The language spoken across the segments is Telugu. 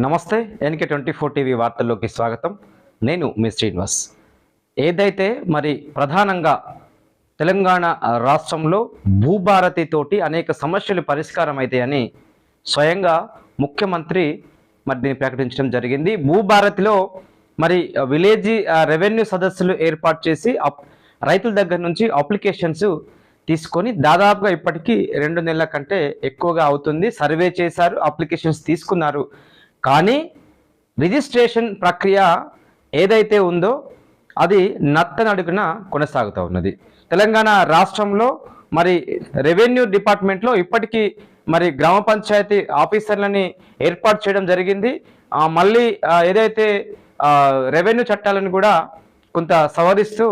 నమస్తే ఎన్కే ట్వంటీ ఫోర్ టీవీ వార్తల్లోకి స్వాగతం. నేను మీ శ్రీనివాస్. ఏదైతే మరి ప్రధానంగా తెలంగాణ రాష్ట్రంలో భూభారతి తోటి అనేక సమస్యలు పరిష్కారం అవుతాయని స్వయంగా ముఖ్యమంత్రి మరి దీన్ని ప్రకటించడం జరిగింది. భూభారతిలో మరి విలేజ్ రెవెన్యూ సదస్సులు ఏర్పాటు చేసి అప్- రైతుల దగ్గర నుంచి అప్లికేషన్స్ తీసుకొని దాదాపుగా ఇప్పటికీ రెండు నెలల కంటే ఎక్కువగా అవుతుంది. సర్వే చేశారు అప్లికేషన్స్ తీసుకున్నారు. కానీ రిజిస్ట్రేషన్ ప్రక్రియ ఏదైతే ఉందో అది నత్తనడుగున కొనసాగుతూ ఉన్నది. తెలంగాణ రాష్ట్రంలో మరి రెవెన్యూ డిపార్ట్మెంట్లో ఇప్పటికీ మరి గ్రామ పంచాయతీ ఆఫీసర్లని ఏర్పాటు చేయడం జరిగింది. మళ్ళీ ఏదైతే రెవెన్యూ చట్టాలను కూడా కొంత సవరిస్తూ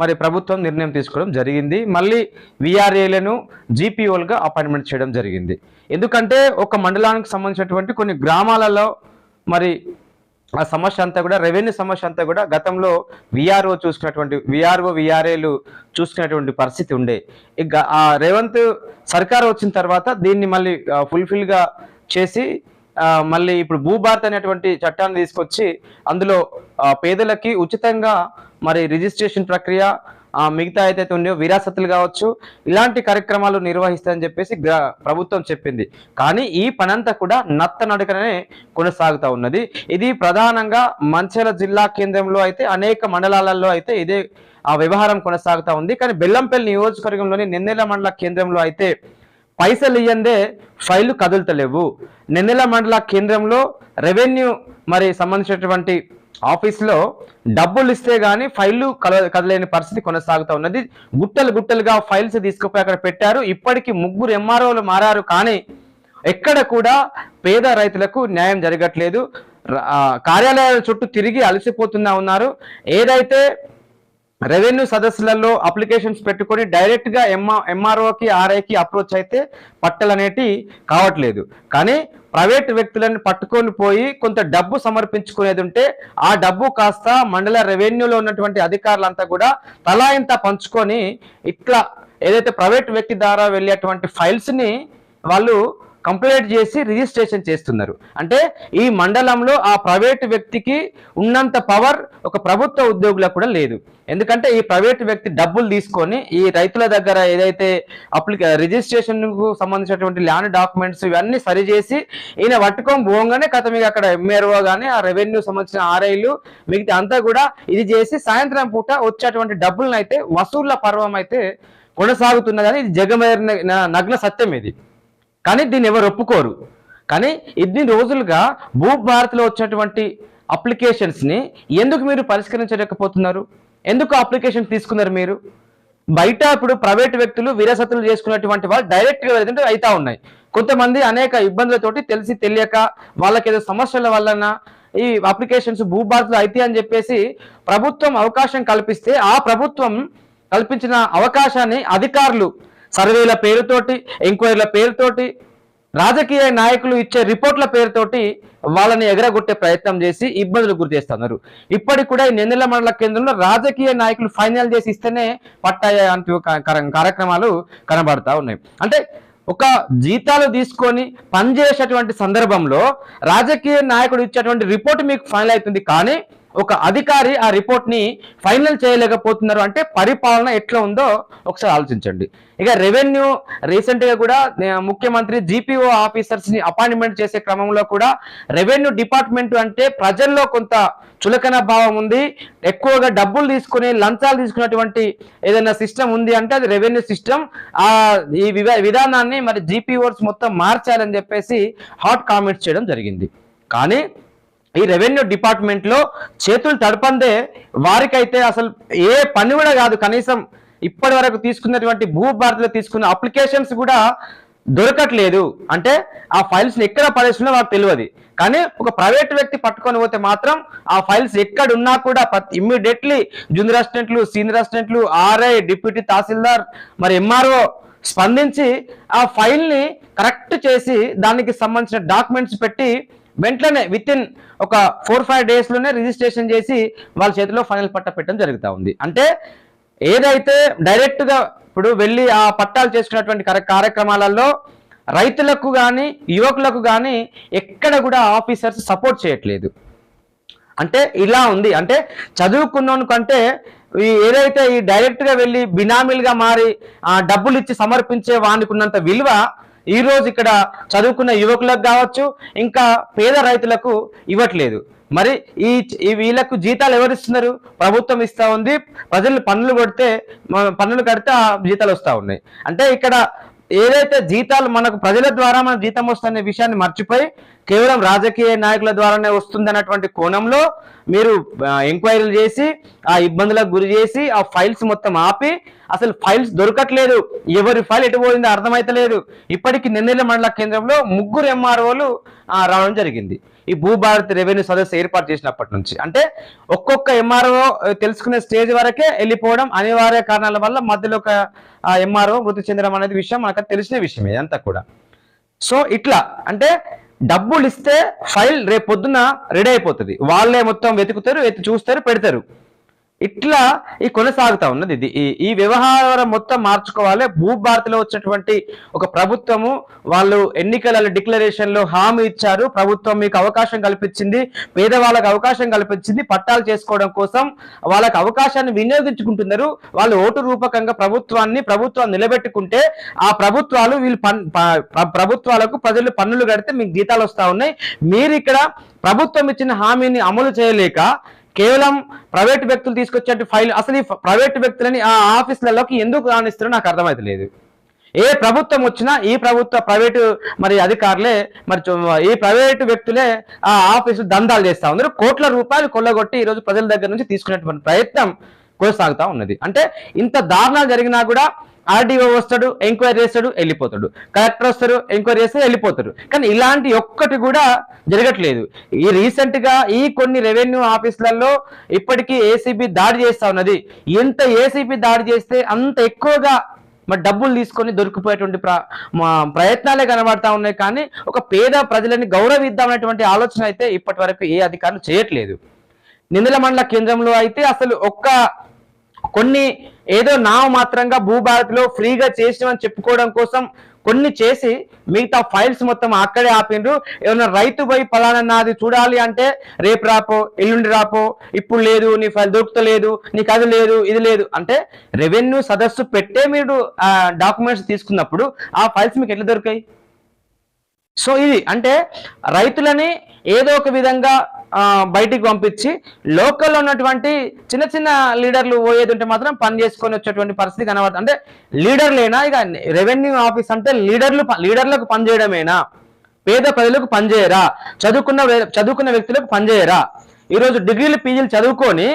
మరి ప్రభుత్వం నిర్ణయం తీసుకోవడం జరిగింది. మళ్ళీ విఆర్ఏలను జీపీఓలుగా అపాయింట్మెంట్ చేయడం జరిగింది. ఎందుకంటే ఒక మండలానికి సంబంధించినటువంటి కొన్ని గ్రామాలలో మరి ఆ సమస్య అంతా కూడా రెవెన్యూ సమస్య అంతా కూడా గతంలో విఆర్ఓ చూసుకున్నటువంటి విఆర్ఓ విఆర్ఏలు చూసుకునేటువంటి పరిస్థితి ఉండే. ఇక ఆ రేవంత్ సర్కార్ వచ్చిన తర్వాత దీన్ని మళ్ళీ ఫుల్ఫిల్గా చేసి మళ్ళీ ఇప్పుడు భూభారత్ అనేటువంటి చట్టాన్ని తీసుకొచ్చి అందులో పేదలకి ఉచితంగా మరి రిజిస్ట్రేషన్ ప్రక్రియ మిగతా ఏదైతే ఉన్నాయో విరాసతులు కావచ్చు ఇలాంటి కార్యక్రమాలు నిర్వహిస్తాయని చెప్పేసి ప్రభుత్వం చెప్పింది. కానీ ఈ పనంతా కూడా నత్త నడకనే కొనసాగుతూ ఉన్నది. ఇది ప్రధానంగా మంచిర్యాల జిల్లా కేంద్రంలో అయితే అనేక మండలాలలో అయితే ఇదే ఆ వ్యవహారం కొనసాగుతూ ఉంది. కానీ బెల్లంపల్లి నియోజకవర్గంలోని నిన్నెల మండల కేంద్రంలో అయితే పైసలు ఇయ్యందే ఫైళ్ళు కదులుతలేవు. నెన్నెల మండల కేంద్రంలో రెవెన్యూ మరి సంబంధించినటువంటి ఆఫీస్లో డబ్బులు ఇస్తే కానీ ఫైళ్ళు కల కదలేని పరిస్థితి కొనసాగుతూ ఉన్నది. గుట్టలు గుట్టలుగా ఫైల్స్ తీసుకుపోయి అక్కడ పెట్టారు. ఇప్పటికీ ముగ్గురు ఎంఆర్ఓలు మారారు కానీ ఎక్కడ కూడా పేద రైతులకు న్యాయం జరగట్లేదు. కార్యాలయాల చుట్టూ తిరిగి అలసిపోతున్నా ఉన్నారు. ఏదైతే రెవెన్యూ సదస్సులలో అప్లికేషన్స్ పెట్టుకొని డైరెక్ట్గా ఎంఆ ఎంఆర్ ఎంఆర్ఓకి ఆర్ఐకి అప్రోచ్ అయితే పట్టలు అనేటి కావట్లేదు. కానీ ప్రైవేట్ వ్యక్తులను పట్టుకొని పోయి కొంత డబ్బు సమర్పించుకునేది ఉంటే ఆ డబ్బు కాస్త మండల రెవెన్యూలో ఉన్నటువంటి అధికారులంతా కూడా తలా ఇంత పంచుకొని ఇట్లా ఏదైతే ప్రైవేట్ వ్యక్తి ద్వారా వెళ్ళేటువంటి ఫైల్స్ని వాళ్ళు కంప్లైంట్ చేసి రిజిస్ట్రేషన్ చేస్తున్నారు. అంటే ఈ మండలంలో ఆ ప్రైవేట్ వ్యక్తికి ఉన్నంత పవర్ ఒక ప్రభుత్వ ఉద్యోగులకు కూడా లేదు. ఎందుకంటే ఈ ప్రైవేట్ వ్యక్తి డబ్బులు తీసుకొని ఈ రైతుల దగ్గర ఏదైతే అప్లిక రిజిస్ట్రేషన్కు సంబంధించినటువంటి ల్యాండ్ డాక్యుమెంట్స్ ఇవన్నీ సరిచేసి ఈయన పట్టుకొని పోగానే కథ మీకు అక్కడ ఎంఆర్ఓ కానీ ఆ రెవెన్యూ సంబంధించిన ఆర్ఐలు మిగతా అంతా కూడా ఇది చేసి సాయంత్రం పూట వచ్చేటువంటి డబ్బులను అయితే వసూళ్ళ పర్వం అయితే కొనసాగుతున్నదని ఇది జగమేరిన నగ్న సత్యం ఇది. కానీ దీన్ని ఎవరు ఒప్పుకోరు. కానీ ఇన్ని రోజులుగా భూభారత్లో వచ్చినటువంటి అప్లికేషన్స్ని ఎందుకు మీరు పరిష్కరించలేకపోతున్నారు? ఎందుకు అప్లికేషన్ తీసుకున్నారు మీరు? బయట ఇప్పుడు ప్రైవేట్ వ్యక్తులు విరసతులు చేసుకున్నటువంటి వాళ్ళు డైరెక్ట్గా గా అవుతా ఉన్నాయి. కొంతమంది అనేక ఇబ్బందులతోటి తెలిసి తెలియక వాళ్ళకి ఏదో సమస్యల వలన ఈ అప్లికేషన్స్ భూభారత్లో అయితే అని చెప్పేసి ప్రభుత్వం అవకాశం కల్పిస్తే ఆ ప్రభుత్వం కల్పించిన అవకాశాన్ని అధికారులు సర్వేల పేరుతోటి ఎంక్వైరీల పేరుతోటి రాజకీయ నాయకులు ఇచ్చే రిపోర్ట్ల పేరుతోటి వాళ్ళని ఎగరగొట్టే ప్రయత్నం చేసి ఇబ్బందులు గురి చేస్తున్నారు. ఇప్పటికి కూడా ఈ నెన్నెల మండల కేంద్రంలో రాజకీయ నాయకులు ఫైనల్ చేసి ఇస్తేనే పట్టాయ కార- కార్యక్రమాలు కనబడతా ఉన్నాయి. అంటే ఒక జీతాలు తీసుకొని పనిచేసేటువంటి సందర్భంలో రాజకీయ నాయకుడు ఇచ్చేటువంటి రిపోర్ట్ మీకు ఫైనల్ అవుతుంది కానీ ఒక అధికారి ఆ రిపోర్ట్ని ఫైనల్ చేయలేకపోతున్నారు అంటే పరిపాలన ఎట్లా ఉందో ఒకసారి ఆలోచించండి. ఇక రెవెన్యూ రీసెంట్గా కూడా ముఖ్యమంత్రి జీపీఓ ఆఫీసర్స్ని అపాయింట్మెంట్ చేసే క్రమంలో కూడా రెవెన్యూ డిపార్ట్మెంట్ అంటే ప్రజల్లో కొంత చులకన భావం ఉంది. ఎక్కువగా డబ్బులు తీసుకుని లంచాలు తీసుకున్నటువంటి ఏదైనా సిస్టమ్ ఉంది అంటే అది రెవెన్యూ సిస్టమ్. ఆ ఈ విధానాన్ని మరి జీపీఓస్ మొత్తం మార్చాలని చెప్పేసి హాట్ కామెంట్స్ చేయడం జరిగింది. కానీ ఈ రెవెన్యూ డిపార్ట్మెంట్లో చేతులు తడపందే వారికైతే అసలు ఏ పని కూడా కాదు. కనీసం ఇప్పటి వరకు తీసుకున్నటువంటి భూభారతిలో తీసుకున్న అప్లికేషన్స్ కూడా దొరకట్లేదు. అంటే ఆ ఫైల్స్ ఎక్కడ పడేస్తున్నా వాళ్ళకి తెలియదు. కానీ ఒక ప్రైవేట్ వ్యక్తి పట్టుకొని పోతే మాత్రం ఆ ఫైల్స్ ఎక్కడ ఉన్నా కూడా ఇమ్మీడియట్లీ జూనియర్ అసిస్టెంట్లు సీనియర్ అసిస్టెంట్లు ఆర్ఐ డిప్యూటీ తహసీల్దార్ మరి ఎంఆర్ఓ స్పందించి ఆ ఫైల్ని కరెక్ట్ చేసి దానికి సంబంధించిన డాక్యుమెంట్స్ పెట్టి వెంటనే విత్ ఇన్ ఒక ఫోర్ ఫైవ్ డేస్లోనే రిజిస్ట్రేషన్ చేసి వాళ్ళ చేతిలో ఫైనల్ పట్ట పెట్టడం జరుగుతూ ఉంది. అంటే ఏదైతే డైరెక్ట్గా ఇప్పుడు వెళ్ళి ఆ పట్టాలు చేసుకున్నటువంటి కార్యక్రమాలలో రైతులకు కానీ యువకులకు కానీ ఎక్కడ కూడా ఆఫీసర్స్ సపోర్ట్ చేయట్లేదు. అంటే ఇలా ఉంది. అంటే చదువుకున్నోను కంటే ఈ ఏదైతే ఈ డైరెక్ట్గా వెళ్ళి బినామీలుగా మారి ఆ డబ్బులు ఇచ్చి సమర్పించే వానికి ఉన్నంత విలువ ఈ రోజు ఇక్కడ చదువుకున్న యువకులకు కావచ్చు ఇంకా పేద రైతులకు ఇవ్వట్లేదు. మరి ఈ వీళ్ళకు జీతాలు ఎవరిస్తున్నారు ప్రభుత్వం ఇస్తా ఉంది. ప్రజలు పన్నులు కొడితే పన్నులు కడితే ఆ జీతాలు వస్తా ఉన్నాయి. అంటే ఇక్కడ ఏదైతే జీతాలు మనకు ప్రజల ద్వారా మన జీతం వస్తున్న విషయాన్ని మర్చిపోయి కేవలం రాజకీయ నాయకుల ద్వారానే వస్తుందన్నటువంటి కోణంలో మీరు ఎంక్వైరీలు చేసి ఆ ఇబ్బందులకు గురి చేసి ఆ ఫైల్స్ మొత్తం ఆపి అసలు ఫైల్స్ దొరకట్లేదు. ఎవరి ఫైల్ ఎటు పోయిందో అర్థమైతలేదు. ఇప్పటికి నిన్నెల మండల కేంద్రంలో ముగ్గురు ఎంఆర్ఓలు రావడం జరిగింది. ఈ భూభారత్ రెవెన్యూ సదస్సు ఏర్పాటు చేసినప్పటి నుంచి. అంటే ఒక్కొక్క ఎంఆర్ఓ తెలుసుకునే స్టేజ్ వరకే వెళ్ళిపోవడం అనివార్య కారణాల వల్ల మధ్యలో ఒక ఎంఆర్ఓ మృతి చెందడం అనేది విషయం మనకు తెలిసిన విషయమే అంతా కూడా. సో ఇట్లా. అంటే డబ్బులు ఇస్తే ఫైల్ రేపు పొద్దున రెడీ అయిపోతుంది. వాళ్ళే మొత్తం వెతుకుతారు వెతి చూస్తారు పెడతారు. ఇట్లా ఈ కొనసాగుతా ఉన్నది ఇది. ఈ- ఈ వ్యవహారం మొత్తం మార్చుకోవాలి. భూభారతిలో వచ్చినటువంటి ఒక ప్రభుత్వము వాళ్ళు ఎన్నికల డిక్లరేషన్లో హామీ ఇచ్చారు. ప్రభుత్వం మీకు అవకాశం కల్పించింది. పేదవాళ్ళకి అవకాశం కల్పించింది. పట్టాలు చేసుకోవడం కోసం వాళ్ళకి అవకాశాన్ని వినియోగించుకుంటున్నారు. వాళ్ళు ఓటు రూపకంగా ప్రభుత్వాన్ని ప్రభుత్వాన్ని నిలబెట్టుకుంటే ఆ ప్రభుత్వాలు వీళ్ళు ప్రభుత్వాలకు ప్రజలు పన్నులు కడితే మీకు జీతాలు వస్తా ఉన్నాయి. మీరు ఇక్కడ ప్రభుత్వం ఇచ్చిన హామీని అమలు చేయలేక కేవలం ప్రైవేట్ వ్యక్తులు తీసుకొచ్చే ఫైల్ అసలు ఈ ప్రైవేట్ వ్యక్తులని ఆ ఆఫీసులలోకి ఎందుకు రాణిస్తారో నాకు అర్థమైతలేదు. ఏ ప్రభుత్వం వచ్చినా ఈ ప్రభుత్వ ప్రైవేటు మరి అధికారులే మరి ఈ ప్రైవేటు వ్యక్తులే ఆ ఆఫీసు దందాలు చేస్తా ఉన్నారు. కోట్ల రూపాయలు కొల్లగొట్టి ఈ రోజు ప్రజల దగ్గర నుంచి తీసుకునేటువంటి ప్రయత్నం కొనసాగుతా ఉన్నది. అంటే ఇంత దారుణాలు జరిగినా కూడా ఆర్డీఓ వస్తాడు ఎంక్వైరీ చేస్తాడు వెళ్ళిపోతాడు. కలెక్టర్ వస్తారు ఎంక్వైరీ చేస్తే వెళ్ళిపోతారు కానీ ఇలాంటి ఒక్కటి కూడా జరగట్లేదు. ఈ రీసెంట్గా ఈ కొన్ని రెవెన్యూ ఆఫీసులలో ఇప్పటికీ ఏసీబీ దాడి చేస్తా ఉన్నది. ఎంత ఏసీబీ దాడి చేస్తే అంత ఎక్కువగా మరి డబ్బులు తీసుకొని దొరికిపోయేటువంటి ప్ర మా ప్రయత్నాలే కనబడతా ఉన్నాయి. కానీ ఒక పేద ప్రజలని గౌరవిద్దామనేటువంటి ఆలోచన అయితే ఇప్పటి వరకు ఏ అధికారులు చేయట్లేదు. నిందల మండల కేంద్రంలో అయితే అసలు ఒక్క కొన్ని ఏదో నామ మాత్రంగా భూభారతిలో ఫ్రీగా చేసినవని చెప్పుకోవడం కోసం కొన్ని చేసి మిగతా ఫైల్స్ మొత్తం అక్కడే ఆపిండ్రు. ఏమన్నా రైతు పోయి పలానా నాది చూడాలి అంటే రేపు రాపో ఎల్లుండి రాపో ఇప్పుడు లేదు నీ ఫైల్ దొరుకుతలేదు నీకు అది లేదు ఇది లేదు అంటే రెవెన్యూ సదస్సు పెట్టే మీరు డాక్యుమెంట్స్ తీసుకున్నప్పుడు ఆ ఫైల్స్ మీకు ఎట్లా దొరికాయి? సో ఇది అంటే రైతులని ఏదో ఒక విధంగా బయటికి పంపించి లోకల్లో ఉన్నటువంటి చిన్న చిన్న లీడర్లు పోయేది ఉంటే మాత్రం పని చేసుకొని వచ్చేటువంటి పరిస్థితి కనబడుతుంది. అంటే లీడర్లేనా? ఇక రెవెన్యూ ఆఫీస్ అంటే లీడర్లు లీడర్లకు పనిచేయడమేనా పేద ప్రజలకు పనిచేయరా చదువుకున్న చదువుకున్న వ్యక్తులకు పనిచేయరా ఈరోజు డిగ్రీలు పీజీలు చదువుకొని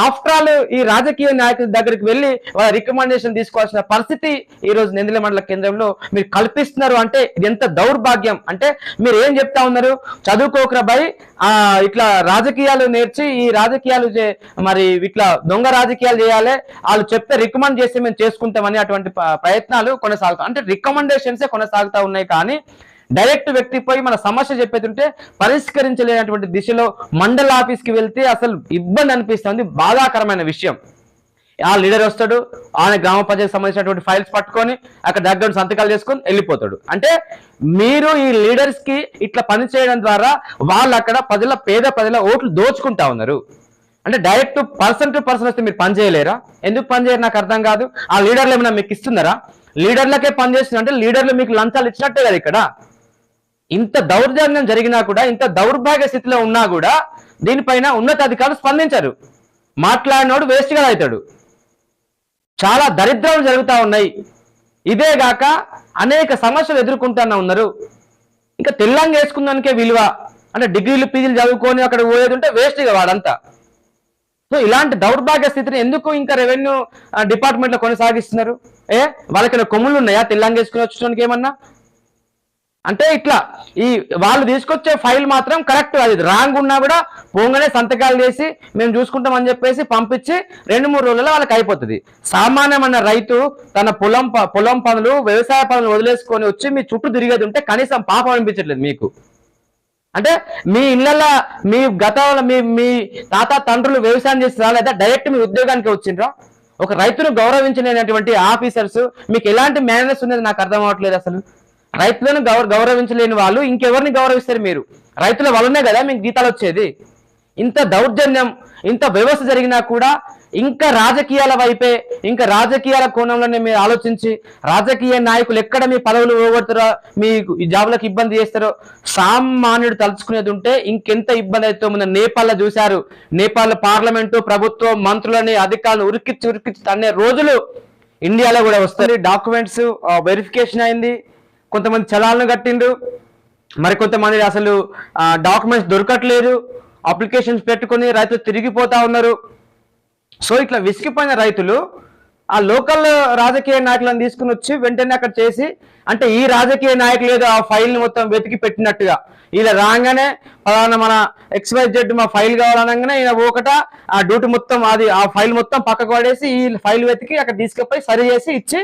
ఆఫ్టర్ ఆల్ ఈ రాజకీయ నాయకుల దగ్గరికి వెళ్ళి వాళ్ళ రికమెండేషన్ తీసుకోవాల్సిన పరిస్థితి ఈ రోజు నిందల మండల కేంద్రంలో మీరు కల్పిస్తున్నారు అంటే ఇది ఎంత దౌర్భాగ్యం. అంటే మీరు ఏం చెప్తా ఉన్నారు? చదువుకోకరాబాయి ఆ ఇట్లా రాజకీయాలు నేర్చి ఈ రాజకీయాలు చే- మరి ఇట్లా దొంగ రాజకీయాలు చేయాలి. వాళ్ళు చెప్తే రికమెండ్ చేస్తే మేము చేసుకుంటామని అటువంటి ప్రయత్నాలు కొనసాగుతాం అంటే రికమెండేషన్సే కొనసాగుతా ఉన్నాయి కానీ డైరెక్ట్ వ్యక్తిపై పోయి మన సమస్య చెప్పేతుంటే పరిష్కరించలేనటువంటి దిశలో మండల ఆఫీస్కి వెళ్తే అసలు ఇబ్బంది అనిపిస్తుంది బాధాకరమైన విషయం. ఆ లీడర్ వస్తాడు ఆయన గ్రామ పంచాయతీకి సంబంధించినటువంటి ఫైల్స్ పట్టుకొని అక్కడ దగ్గర సంతకాలు చేసుకొని వెళ్ళిపోతాడు. అంటే మీరు ఈ లీడర్స్కి ఇట్లా పని చేయడం ద్వారా వాళ్ళు అక్కడ ప్రజల పేద ప్రజల ఓట్లు దోచుకుంటా ఉన్నారు. అంటే డైరెక్ట్ పర్సన్ టు పర్సన్ వస్తే మీరు పని చేయలేరా? ఎందుకు పని చేయరు? నాకు అర్థం కాదు. ఆ లీడర్లు ఏమైనా మీకు ఇస్తున్నారా? లీడర్లకే పని అంటే లీడర్లు మీకు లంచాలు ఇచ్చినట్టే కదా ఇక్కడ. ఇంత దౌర్జన్యం జరిగినా కూడా ఇంత దౌర్భాగ్య స్థితిలో ఉన్నా కూడా దీనిపైన ఉన్నతాధికారులు స్పందించరు. మాట్లాడినోడు వేస్ట్గా అవుతాడు చాలా దరిద్రాలు జరుగుతూ ఉన్నాయి. ఇదే గాక అనేక సమస్యలు ఎదుర్కొంటున్నా ఉన్నారు. ఇంకా తెల్లంగా వేసుకున్నానికే విలువ. అంటే డిగ్రీలు పీజీలు చదువుకొని అక్కడ పోయేది ఉంటే వేస్ట్ ఇక వాడంతా. సో ఇలాంటి దౌర్భాగ్య స్థితిని ఎందుకు ఇంకా రెవెన్యూ డిపార్ట్మెంట్లో కొనసాగిస్తున్నారు? ఏ? వాళ్ళకి కొమ్ములు ఉన్నాయా? తెల్లంగా వేసుకుని వచ్చడానికి ఏమన్నా? అంటే ఇట్లా ఈ వాళ్ళు తీసుకొచ్చే ఫైల్ మాత్రం కరెక్ట్ అది రాంగ్ ఉన్నా కూడా పోగానే సంతకాలు చేసి మేము చూసుకుంటామని చెప్పేసి పంపించి రెండు మూడు రోజుల్లో వాళ్ళకి అయిపోతుంది. సామాన్యమైన రైతు తన పొలం ప- పొలం పనులు వ్యవసాయ పనులు వదిలేసుకొని వచ్చి మీ చుట్టూ తిరిగేది ఉంటే కనీసం పాపం అనిపించట్లేదు మీకు. అంటే మీ ఇళ్ళల్లో మీ గతంలో మీ మీ తాత తండ్రులు వ్యవసాయం చేసి లేదా డైరెక్ట్ మీ ఉద్యోగానికి వచ్చిండ్రా? ఒక రైతును గౌరవించలేనటువంటి ఆఫీసర్స్ మీకు ఎలాంటి మేనర్స్ ఉన్నది నాకు అర్థం అవ్వట్లేదు అసలు. రైతులను గౌర గౌరవించలేని వాళ్ళు ఇంకెవరిని గౌరవిస్తారు మీరు? రైతుల వల్లనే కదా మీకు జీతాలు వచ్చేది. ఇంత దౌర్జన్యం ఇంత వ్యవస్థ జరిగినా కూడా ఇంకా రాజకీయాల వైపే ఇంకా రాజకీయాల కోణంలోనే మీరు ఆలోచించి రాజకీయ నాయకులు ఎక్కడ మీ పదవులు పోగొడతారో మీ ఈ జాబులకు ఇబ్బంది చేస్తారో సామాన్యుడు తలుచుకునేది ఉంటే ఇంకెంత ఇబ్బంది అవుతుందో ముందు నేపాల్లో చూశారు. నేపాల్ పార్లమెంటు ప్రభుత్వం మంత్రులని అధికారులను ఉరికిచ్చి ఉరికిచ్చి తన్నే రోజులు ఇండియాలో కూడా వస్తారు డాక్యుమెంట్స్ వెరిఫికేషన్ అయింది. కొంతమంది చలాలను కట్టిండ్రు. మరి కొంతమంది అసలు డాక్యుమెంట్స్ దొరకట్లేదు. అప్లికేషన్స్ పెట్టుకొని రైతులు తిరిగిపోతా ఉన్నారు. సో ఇట్లా విసిగిపోయిన రైతులు ఆ లోకల్ రాజకీయ నాయకులను తీసుకుని వచ్చి వెంటనే అక్కడ చేసి అంటే ఈ రాజకీయ నాయకులు ఏదో ఆ ఫైల్ని మొత్తం వెతికి పెట్టినట్టుగా. ఇలా రాగానే ఫలానా మన ఎక్స్వైజ్ జెడ్ మా ఫైల్ కావాలనగానే ఈయన ఒకట ఆ డ్యూటీ మొత్తం అది ఆ ఫైల్ మొత్తం పక్కకు పడేసి ఈ ఫైల్ వెతికి అక్కడ తీసుకుపోయి సరి చేసి ఇచ్చి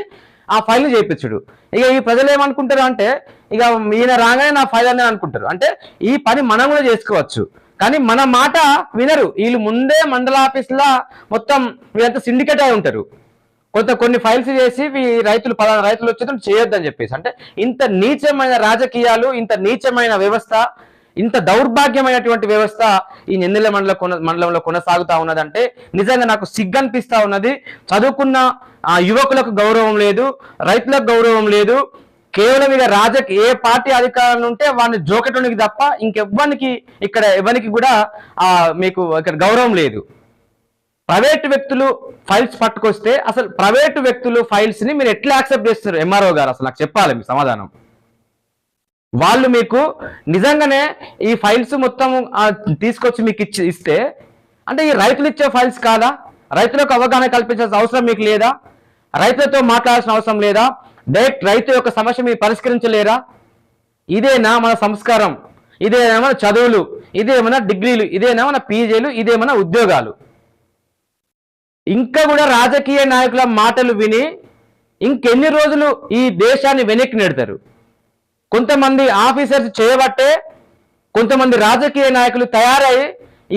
ఆ ఫైల్ చేయించుడు. ఇక ఈ ప్రజలు ఏమనుకుంటారు అంటే ఇక ఈయన రాగానే నా ఫైల్ అనేది అనుకుంటారు. అంటే ఈ పని మనం కూడా చేసుకోవచ్చు. కానీ మన మాట వినరు. వీళ్ళు ముందే మండల ఆఫీస్లో మొత్తం వీళ్ళంతా సిండికేట్ అయి ఉంటారు. కొంత కొన్ని ఫైల్స్ చేసి ఈ రైతులు పలానా రైతులు వచ్చేటప్పుడు చేయొద్దని చెప్పేసి. అంటే ఇంత నీచమైన రాజకీయాలు ఇంత నీచమైన వ్యవస్థ ఇంత దౌర్భాగ్యమైనటువంటి వ్యవస్థ ఈ నెందెల మండల కొన మండలంలో కొనసాగుతా ఉన్నదంటే నిజంగా నాకు సిగ్గనిపిస్తా ఉన్నది. చదువుకున్న ఆ యువకులకు గౌరవం లేదు రైతులకు గౌరవం లేదు. కేవలం ఇక రాజకీయ ఏ పార్టీ అధికారంలో ఉంటే వాడిని జోకటానికి తప్ప ఇంకెవ్వరికి ఇక్కడ ఎవరికి కూడా ఆ మీకు ఇక్కడ గౌరవం లేదు. ప్రైవేటు వ్యక్తులు ఫైల్స్ పట్టుకొస్తే అసలు ప్రైవేటు వ్యక్తులు ఫైల్స్ని మీరు ఎట్లా యాక్సెప్ట్ చేస్తారు? ఎంఆర్ఓ గారు అసలు నాకు చెప్పాలి మీ సమాధానం. వాళ్ళు మీకు నిజంగానే ఈ ఫైల్స్ మొత్తం తీసుకొచ్చి మీకు ఇచ్చి ఇస్తే అంటే ఈ రైతులు ఇచ్చే ఫైల్స్ కాదా? రైతులకు అవగాహన కల్పించాల్సిన అవసరం మీకు లేదా? రైతులతో మాట్లాడాల్సిన అవసరం లేదా? డైరెక్ట్ రైతు యొక్క సమస్య మీరు పరిష్కరించలేరా? ఇదేనా మన సంస్కారం? ఇదేనా మన చదువులు? ఇదేమన్నా డిగ్రీలు? ఇదేనా మన పీజీలు? ఇదేమన్నా ఉద్యోగాలు? ఇంకా కూడా రాజకీయ నాయకుల మాటలు విని ఇంకెన్ని రోజులు ఈ దేశాన్ని వెనక్కి నెడతారు? కొంతమంది ఆఫీసర్స్ చేయబట్టే కొంతమంది రాజకీయ నాయకులు తయారై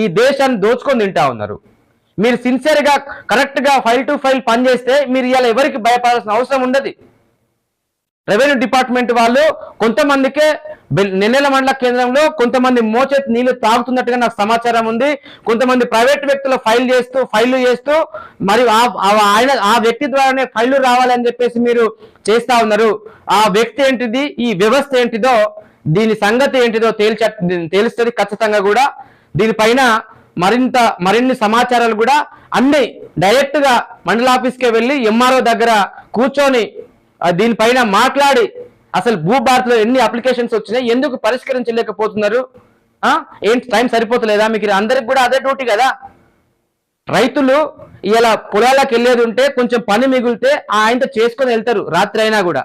ఈ దేశాన్ని దోచుకొని తింటా ఉన్నారు. మీరు సిన్సియర్గా కరెక్ట్గా ఫైల్ టు ఫైల్ పనిచేస్తే మీరు ఇవాళ ఎవరికి భయపడాల్సిన అవసరం ఉండదు. రెవెన్యూ డిపార్ట్మెంట్ వాళ్ళు కొంతమందికే నెల్లెల మండల కేంద్రంలో కొంతమంది మోచేతి నీళ్ళు తాగుతున్నట్టుగా నాకు సమాచారం ఉంది. కొంతమంది ప్రైవేట్ వ్యక్తులు ఫైల్ చేస్తూ ఫైళ్ళు చేస్తూ మరియు ఆ- ఆయన ఆ వ్యక్తి ద్వారానే ఫైళ్ళు రావాలని చెప్పేసి మీరు చేస్తా ఉన్నారు. ఆ వ్యక్తి ఏంటిది ఈ వ్యవస్థ ఏంటిదో దీని సంగతి ఏంటిదో తేల్చ తేలుస్తుంది ఖచ్చితంగా కూడా. దీనిపైన మరింత మరిన్ని సమాచారాలు కూడా అన్ని డైరెక్ట్గా మండల ఆఫీస్కే వెళ్ళి ఎంఆర్ఓ దగ్గర కూర్చొని దీనిపైన మాట్లాడి అసలు భూభారత్లో ఎన్ని అప్లికేషన్స్ వచ్చినాయి ఎందుకు పరిష్కరించలేకపోతున్నారు? ఏంటి టైం సరిపోతలేదా? మీకు అందరికి కూడా అదే డ్యూటీ కదా? రైతులు ఇలా పొలాలకు వెళ్ళేది ఉంటే కొంచెం పని మిగిలితే ఆయనతో చేసుకొని వెళ్తారు రాత్రి అయినా కూడా.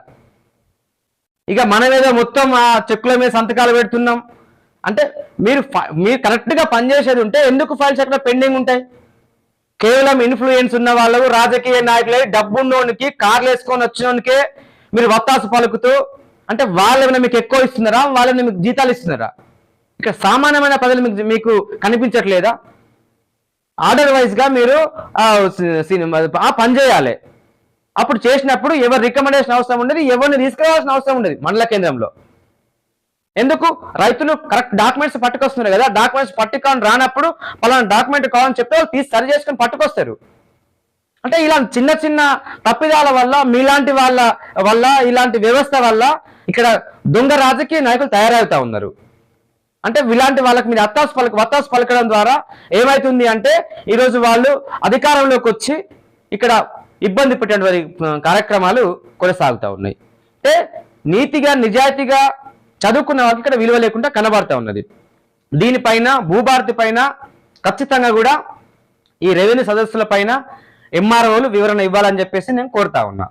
ఇక మనం ఏదో మొత్తం ఆ చెక్కుల మీద సంతకాలు పెడుతున్నాం. అంటే మీరు మీరు కరెక్ట్గా పనిచేసేది ఉంటే ఎందుకు ఫైల్స్ అక్కడ పెండింగ్ ఉంటాయి? కేవలం ఇన్ఫ్లుయెన్స్ ఉన్న వాళ్ళు రాజకీయ నాయకులే డబ్బున్నోనికి కార్లు వేసుకొని వచ్చినోనికే మీరు వత్తాసు పలుకుతూ అంటే వాళ్ళు మీకు ఎక్కువ ఇస్తున్నారా? వాళ్ళని మీకు జీతాలు ఇస్తున్నారా? ఇక సామాన్యమైన ప్రజలు మీకు మీకు కనిపించట్లేదా? ఆర్డర్ వైజ్గా మీరు సినిమా పనిచేయాలి పని చేయాలి. అప్పుడు చేసినప్పుడు ఎవరు రికమెండేషన్ అవసరం ఉండదు ఎవరిని తీసుకురావాల్సిన అవసరం ఉండదు మండల కేంద్రంలో. ఎందుకు? రైతులు కరెక్ట్ డాక్యుమెంట్స్ పట్టుకొస్తున్నారు కదా. డాక్యుమెంట్స్ పట్టుకొని రానప్పుడు పలానా డాక్యుమెంట్ కావాలని చెప్తే వాళ్ళు తీసి సరి చేసుకొని పట్టుకొస్తారు. అంటే ఇలా చిన్న చిన్న తప్పిదాల వల్ల మీలాంటి వాళ్ళ వల్ల ఇలాంటి వ్యవస్థ వల్ల ఇక్కడ దొంగ రాజకీయ నాయకులు తయారవుతా ఉన్నారు. అంటే ఇలాంటి వాళ్ళకి మీరు అత్తాసు పలక వత్తాసు పలకడం ద్వారా ఏమైతుంది అంటే ఈరోజు వాళ్ళు అధికారంలోకి వచ్చి ఇక్కడ ఇబ్బంది పెట్టినటువంటి కార్యక్రమాలు కొనసాగుతూ ఉన్నాయి. అంటే నీతిగా నిజాయితీగా చదువుకున్న వాళ్ళకి ఇక్కడ విలువ లేకుండా కనబడతా ఉన్నది. దీనిపైన భూభారతి పైన ఖచ్చితంగా కూడా ఈ రెవెన్యూ సదస్సుల పైన ఎంఆర్ఓలు వివరణ ఇవ్వాలని చెప్పేసి నేను కోరుతా ఉన్నా.